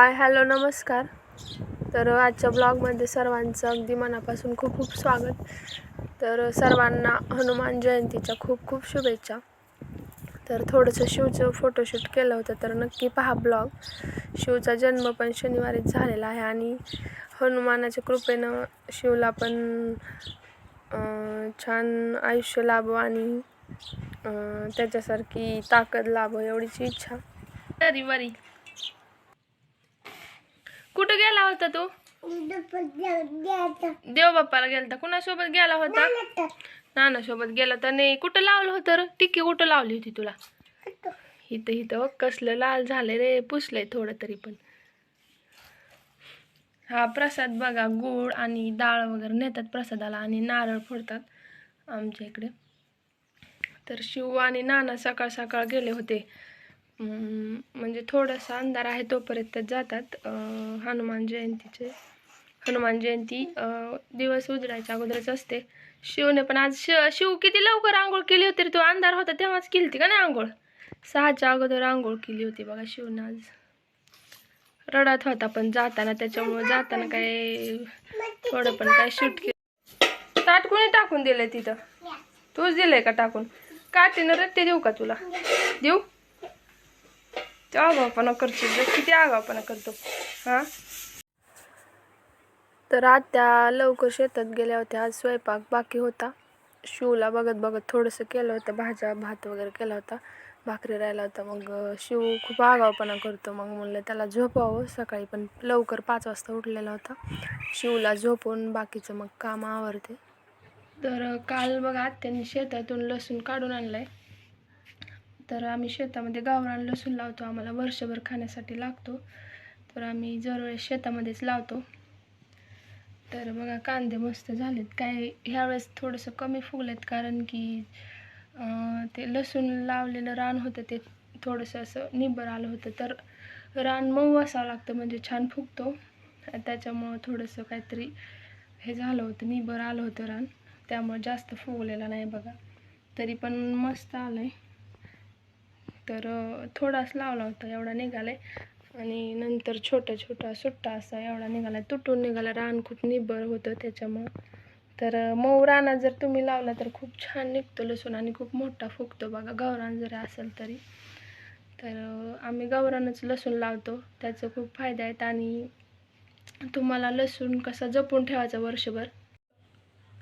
Hi hello नमस्कार. तर आजच्या ब्लॉगमध्ये सर्वांचं अगदी मनापासून खूप खूप स्वागत. तर सर्वांना हनुमान जयंतीच्या खूप खूप शुभेच्छा. तर थोडंसं शिवचं फोटोशूट केलं होतं तर नक्की पहा ब्लॉग. शिवचा जन्म पण शनिवारीच झालेला आहे आणि हनुमानाच्या कृपेनं शिवला पण छान आयुष्य लाभो आणि त्याच्यासारखी ताकद लाभो एवढीची इच्छा. वरी वरी कुठं गेला होता तू? देवबाप्पाला गेला गेलता. कुणासोबत गेला होता? नाना सोबत गेला तर नाही. कुठं लावलं होतं रे? टिक्की कुठं लावली होती तुला? इथं इथं कसलं लाल झालंय रे. पुसलंय थोडं तरी पण. हा प्रसाद बघा. गूळ आणि डाळ वगैरे नेतात प्रसादाला आणि नारळ फोडतात आमच्या इकडे. तर शिव आणि नाना सकाळ सकाळ गेले होते. म्हणजे थोडासा अंधार आहे तोपर्यंत जातात. हनुमान जयंतीचे. हनुमान जयंती दिवस उजडायच्या अगोदरच असते. शिवने पण आज शिव शिव किती लवकर आंघोळ केली होती रे तो? अंधार होता तेव्हाच केली होती का नाही आंघोळ? सहाच्या अगोदर आंघोळ केली होती बघा शिवने आज. रडत होता पण जाताना त्याच्यामुळे जाताना काय थोडं पण काय शूट केलं ताट कोणी टाकून दिलंय तिथं? तूच दिलंय का टाकून? काटीनं रट्टे देऊ का तुला? देऊ? ते आगावपणा करतो. किती आगावपणा करतो. हां? तर आत्या लवकर शेतात गेल्या होत्या. आज स्वयंपाक बाकी होता. शिवला बघत बघत थोडंसं केलं होतं. भाज्या भात वगैरे केला होता. भाकरी राहिला होता मग शिव खूप आगावपणा करतो. मग म्हणलं त्याला झोपावं. सकाळी पण लवकर पाच वाजता उठलेला होता. शिवला झोपून बाकीचं मग काम आवरते. तर काल बघा आत्याने शेतातून लसूण काढून आणलं आहे तर आम्ही शेतामध्ये गावरान लसूण लावतो. आम्हाला वर्षभर खाण्यासाठी लागतो. तर आम्ही दरवेळेस शेतामध्येच लावतो. तर बघा कांदे मस्त झालेत. काय ह्यावेळेस थोडंसं कमी फुगलेत कारण की ते लसूण लावलेलं रान होतं ते थोडंसं असं निबर आलं होतं. तर रान मऊ असावं लागतं म्हणजे छान फुगतो. त्याच्यामुळं थोडंसं काहीतरी हे झालं होतं निबर आलं होतं रान. त्यामुळे जास्त फुगलेलं नाही बघा. तरी पण मस्त आलं आहे तर थोडासा थोडाच लावला होता एवढा निघालाय. आणि नंतर छोटा छोटा सुट्टा असा एवढा निघाला तुटून निघाला रान खूप निबर होतं त्याच्यामुळं. तर मऊ रानात जर तुम्ही लावला तर खूप छान निघतो लसूण आणि खूप मोठा फुगतो बघा गावरान जरी असेल तरी. तर आम्ही गावरानच लसूण लावतो. त्याचं खूप फायदे आहेत आणि तुम्हाला लसूण कसा जपून ठेवायचा वर्षभर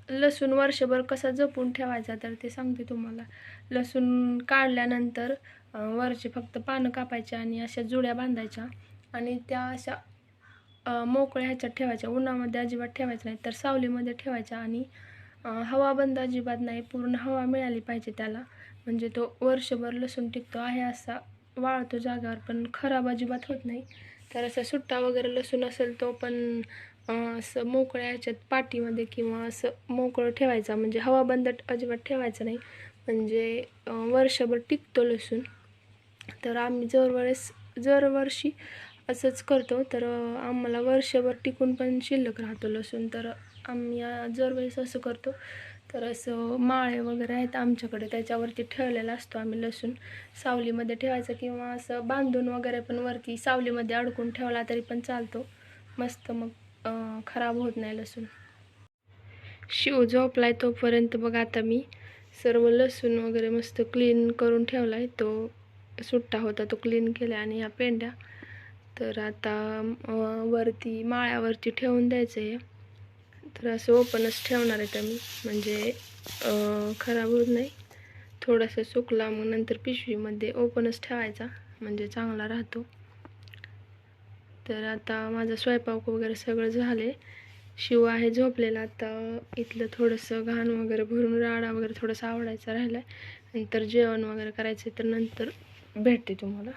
लसूण वर्षभर कसा जपून ठेवायचा तर ते सांगते तुम्हाला. लसूण काढल्यानंतर वरचे फक्त पानं कापायचे आणि अशा जुड्या बांधायच्या आणि त्या अशा मोकळ्या ह्याच्यात ठेवायच्या. उन्हामध्ये अजिबात ठेवायचं नाही तर सावलीमध्ये ठेवायच्या आणि हवा बंद अजिबात नाही पूर्ण हवा मिळाली पाहिजे त्याला. म्हणजे तो वर्षभर लसूण टिकतो आहे असा वाळतो जागावर पण खराब अजिबात होत नाही. तर असं सुट्टा वगैरे लसूण असेल तो पण असं मोकळ्या ह्याच्यात पाटीमध्ये किंवा असं मोकळं ठेवायचा म्हणजे हवा बंद अजिबात ठेवायचं नाही. म्हणजे वर्षभर टिकतो लसूण. तर आम्ही दरवेळेस दरवर्षी असंच करतो. तर आम्हाला वर्षभर टिकून पण शिल्लक राहतो लसूण. तर आम्ही अं, दरवेळेस असं करतो. तर असं माळे वगैरे आहेत आमच्याकडे त्याच्यावरती ठेवलेला असतो आम्ही लसूण. सावलीमध्ये ठेवायचं किंवा असं बांधून वगैरे पण वरती सावलीमध्ये अडकून ठेवला तरी पण चालतो. मस्त मग खराब होत नाही लसूण. शिव झोपलाय तोपर्यंत बघ आता मी सर्व लसूण वगैरे मस्त क्लीन करून ठेवला आहे तो सुट्टा होता तो क्लीन केला आणि ह्या पेंड्या तर आता वरती माळ्यावरती ठेवून द्यायचं आहे तर असं ओपनच ठेवणार आहे मी. म्हणजे खराब होत नाही. थोडासा सुकला मग नंतर पिशवीमध्ये ओपनच ठेवायचा. म्हणजे चांगला राहतो. तर आता माझा स्वयंपाक वगैरे सगळं झाले. शिव आहे झोपलेला. आता इथलं थोडंसं घाण वगैरे भरून राडा वगैरे थोडंसं आवडायचा राहिला नंतर जेवण वगैरे करायचं तर नंतर भेटते तुम्हाला.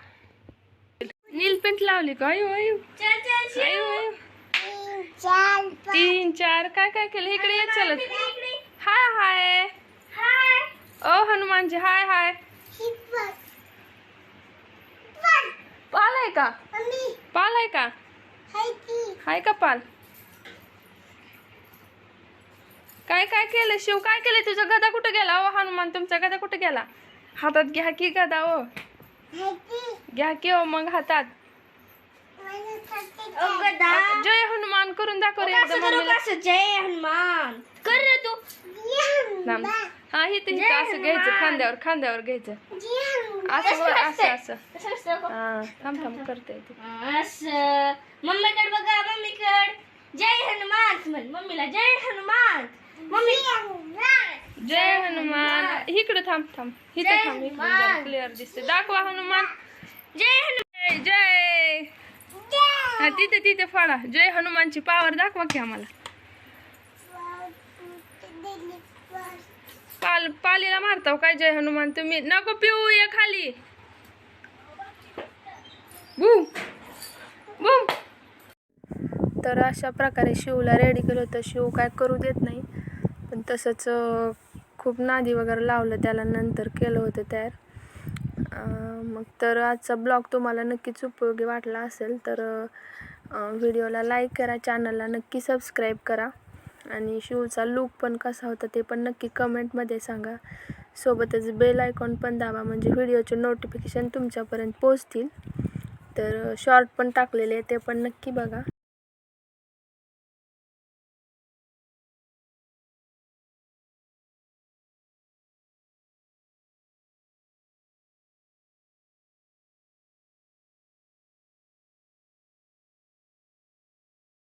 नील पेंट लावली का? तीन चार काय काय केलं? इकडे येत चालत. हाय हाय. ओ हनुमानजी हाय हाय. आहे का? पाल आहे का? हाय का. पाल? काय काय केलं शिव? काय केलं? तुझा गदा कुठं गेला? ओ हनुमान तुमचा गदा कुठं गेला? हातात घ्या की गदा ओ घ्या की ओ मग हातात. जय हनुमान करून दाखव रे एकदा जय हनुमान. कर रे तू. हा इथं असं घ्यायचं खांद्यावर खांद्यावर घ्यायचं. असं वर, असं असं कसं असतं हा थांब थांब करते ते. असं. मम्मीकडे बघा मम्मीकडे. जय हनुमान म्हण मम्मीला जय हनुमान. मम्मी जय हनुमान. इकडे थांब थांब. जय इथं थांब इकडे हनुमान. क्लिअर दिसते दाखवा हनुमान. जय हनुमान. जय. जय. हा तिथे तिथे फाडा. जय हनुमानची पावर दाखवा की आम्हाला. पाल पालीला मारताव काय जय हनुमान? तुम्ही नको पिऊ ये खाली. बू बू. तर अशा प्रकारे शिवला रेडी केलं होतं. शिव काय करू देत नाही. पण तसंच खूप नादी वगैरे लावलं त्याला नंतर केलं होतं तयार. मग तर आजचा ब्लॉग तुम्हाला नक्कीच उपयोगी वाटला असेल तर व्हिडिओला लाईक करा चॅनलला नक्की सबस्क्राईब करा. आणि शूचा लूक पण कसा होता ते पण नक्की कमेंटमध्ये सांगा. सोबतच बेल आयकॉन पण दाबा म्हणजे व्हिडिओचे नोटिफिकेशन तुमच्यापर्यंत पोचतील तर शॉर्ट पण टाकलेले ते पण नक्की बघा.